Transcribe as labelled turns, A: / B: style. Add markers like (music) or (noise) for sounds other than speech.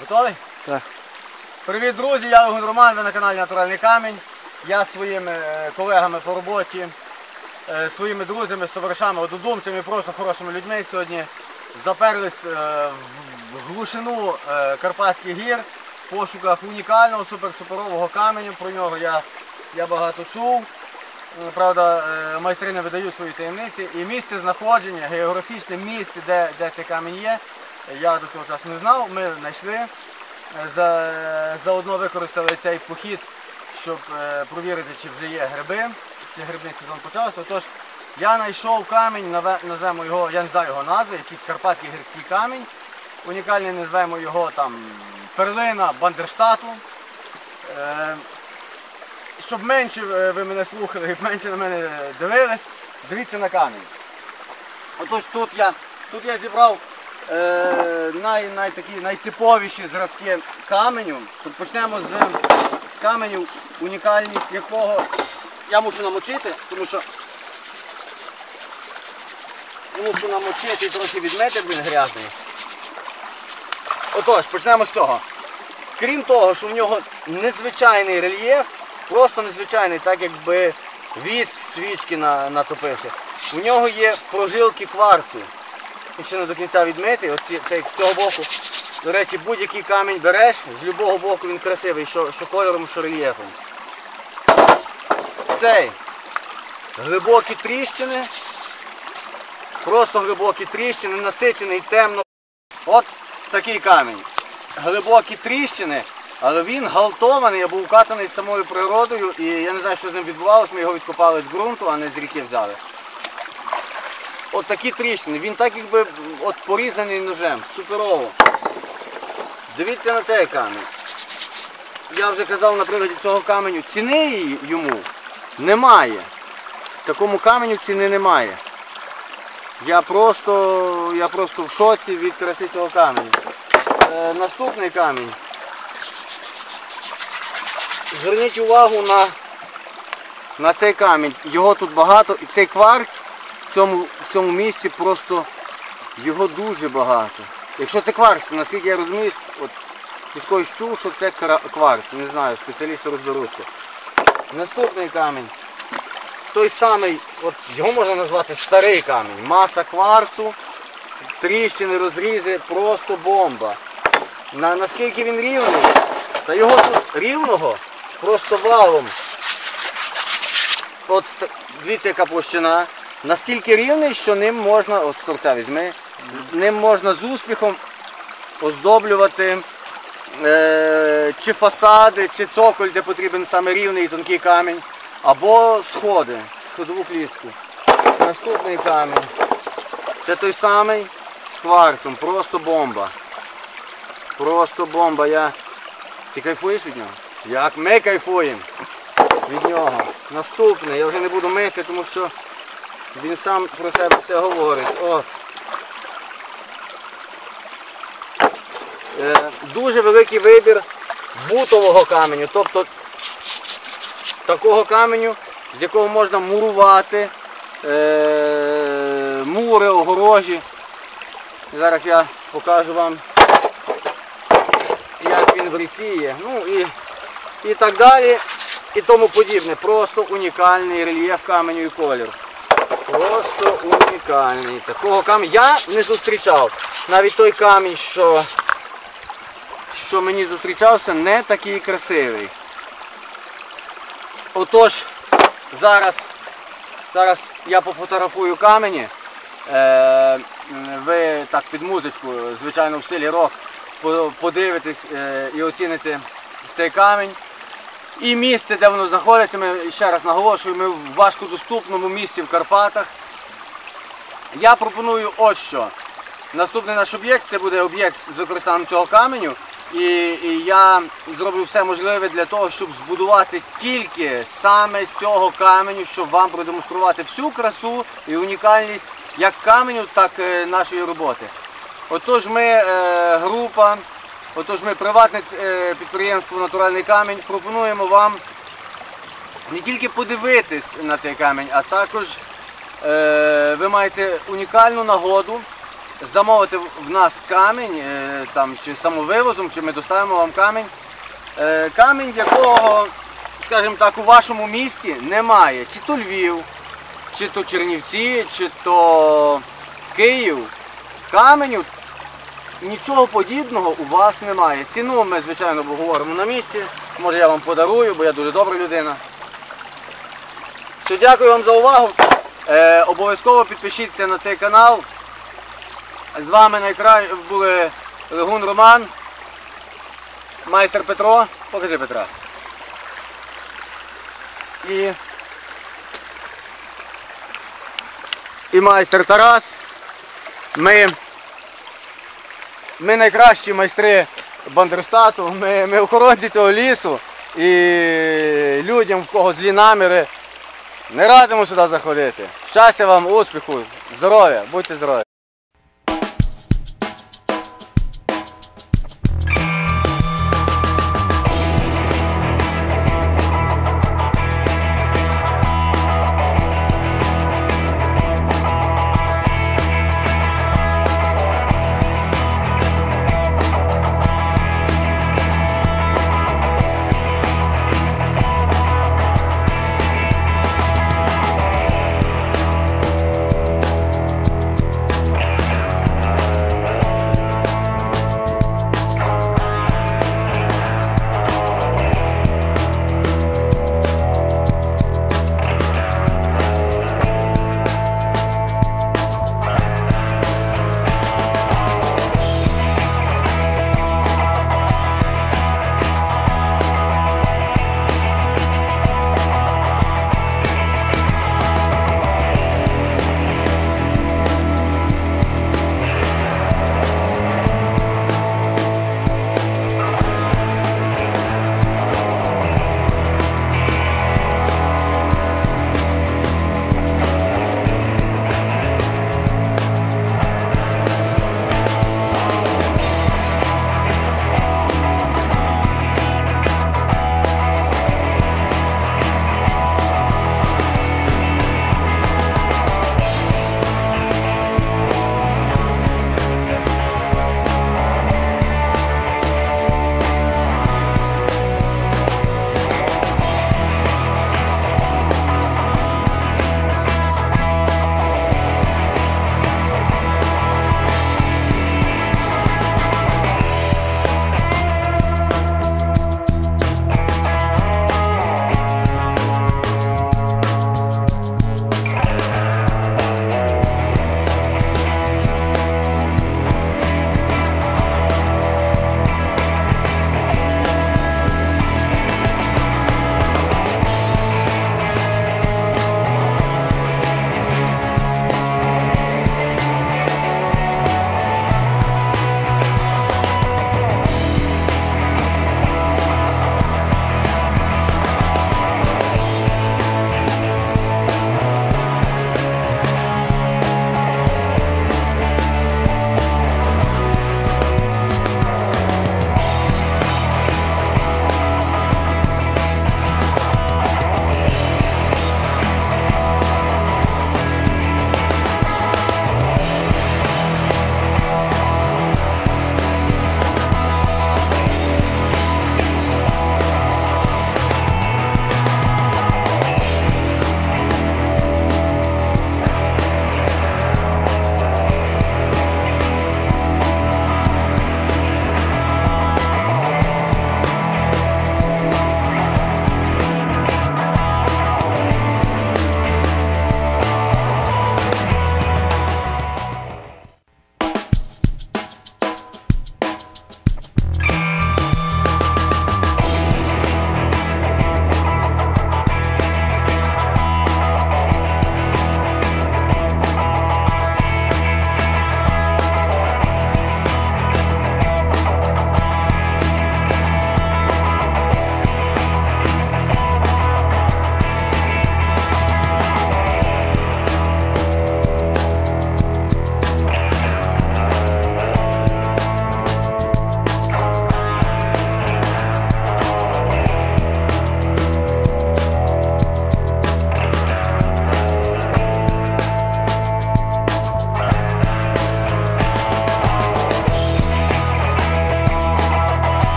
A: Готовий?
B: Так.
A: Привіт, друзі! Я Легон Роман, ви на каналі Натуральний Камінь. Я своїми е, колегами по роботі, е, своїми друзями, з товаришами, однодумцями, просто хорошими людьми сьогодні заперлись е, в- глушину Карпатських гір в пошуках унікального суперсуперового каменю. Про нього я, я багато чув. Правда, майстри не видають свої таємниці. І місце знаходження, географічне місце, де, де цей камінь є, я до цього часу не знав. Ми знайшли. Е, заодно використали цей похід, щоб е, провірити, чи вже є гриби, чи грибний сезон почався. Отож, я знайшов камінь, назвемо його, я не знаю його назви, якийсь карпатський гірський камінь. Унікальний назвемо його там перлина Бандерштату. Е, щоб менше ви мене слухали і (laughs) менше на мене дивились, дивіться на камінь. Отож тут я, тут я зібрав е, най, най, такі, найтиповіші зразки каменю. Тут почнемо з, з каменю, унікальність якого я мушу намочити, тому що мушу намочити і трохи відмити, він грязний. Отож, почнемо з цього. Крім того, що в нього незвичайний рельєф, просто незвичайний, так якби віск свічки на, натопився. У нього є прожилки кварцу. Він ще не до кінця відмитий. Оці, це з цього боку. До речі, будь-який камінь береш, з будь-якого боку він красивий, що, що кольором, що рельєфом. Цей глибокі тріщини. Просто глибокі тріщини, насичений темно. От такий камінь. Глибокі тріщини, але він галтований, або вкатаний самою природою. І я не знаю, що з ним відбувалося, ми його відкопали з ґрунту, а не з ріки взяли. От такі тріщини. Він так якби от порізаний ножем. Суперово. Дивіться на цей камінь. Я вже казав на прикладі цього каменю, ціни йому немає. Такому каменю ціни немає. Я просто, я просто в шоці від краси цього каменю. Е, наступний камінь. Зверніть увагу на, на цей камінь. Його тут багато і цей кварц цьому, в цьому місці просто його дуже багато. Якщо це кварц, наскільки я розумію, от від когось чув, що це кварц. Не знаю, спеціалісти розберуться. Наступний камінь. Той самий, от його можна назвати старий камінь. Маса кварцу, тріщини, розрізи, просто бомба. На, наскільки він рівний, та його тут рівного просто валом. От дивіться, яка площина. Настільки рівний, що ним можна, з торця візьми, ним можна з успіхом оздоблювати е, чи фасади, чи цоколь, де потрібен саме рівний і тонкий камінь, або сходи, сходову клітку. Наступний камінь. Це той самий з кварцем, просто бомба. Просто бомба. Я... Ти кайфуєш від нього? Як ми кайфуємо від нього. Наступний, я вже не буду мити, тому що він сам про себе все говорить. От. Е, дуже великий вибір бутового каменю, тобто такого каменю, з якого можна мурувати, е, мури, огорожі. Зараз я покажу вам, як він в ріці є. Ну і, і так далі, і тому подібне. Просто унікальний рельєф каменю і колір. Просто унікальний. Такого каменю я не зустрічав. Навіть той камінь, що, що мені зустрічався, не такий красивий. Отож, зараз, зараз я пофотографую камені. Е, ви так під музичку, звичайно, в стилі рок, подивитесь е, і оціните цей камінь. І місце, де воно знаходиться, ми ще раз наголошую, ми в важкодоступному місці в Карпатах. Я пропоную ось що. Наступний наш об'єкт це буде об'єкт з використанням цього каменю. І, і я зроблю все можливе для того, щоб збудувати тільки саме з цього каменю, щоб вам продемонструвати всю красу і унікальність як каменю, так і нашої роботи. Отож ми е, група, отож ми приватне е, підприємство Натуральний камінь пропонуємо вам не тільки подивитись на цей камінь, а також е, ви маєте унікальну нагоду замовити в нас камінь, е, чи самовивозом, чи ми доставимо вам камінь. Камінь, якого, скажімо так, у вашому місті немає. Чи то Львів, чи то Чернівці, чи то Київ. Каменю нічого подібного у вас немає. Ціну ми, звичайно, обговоримо на місці. Може я вам подарую, бо я дуже добра людина. Що дякую вам за увагу. Е, обов'язково підпишіться на цей канал. З вами найкрай були Легун Роман, майстер Петро. Покажи Петра. І, і майстер Тарас. Ми, ми найкращі майстри Бандерштату, ми, ми охоронці цього лісу і людям, в кого злі наміри, не радимо сюди заходити. Щастя вам, успіху, здоров'я, будьте здорові.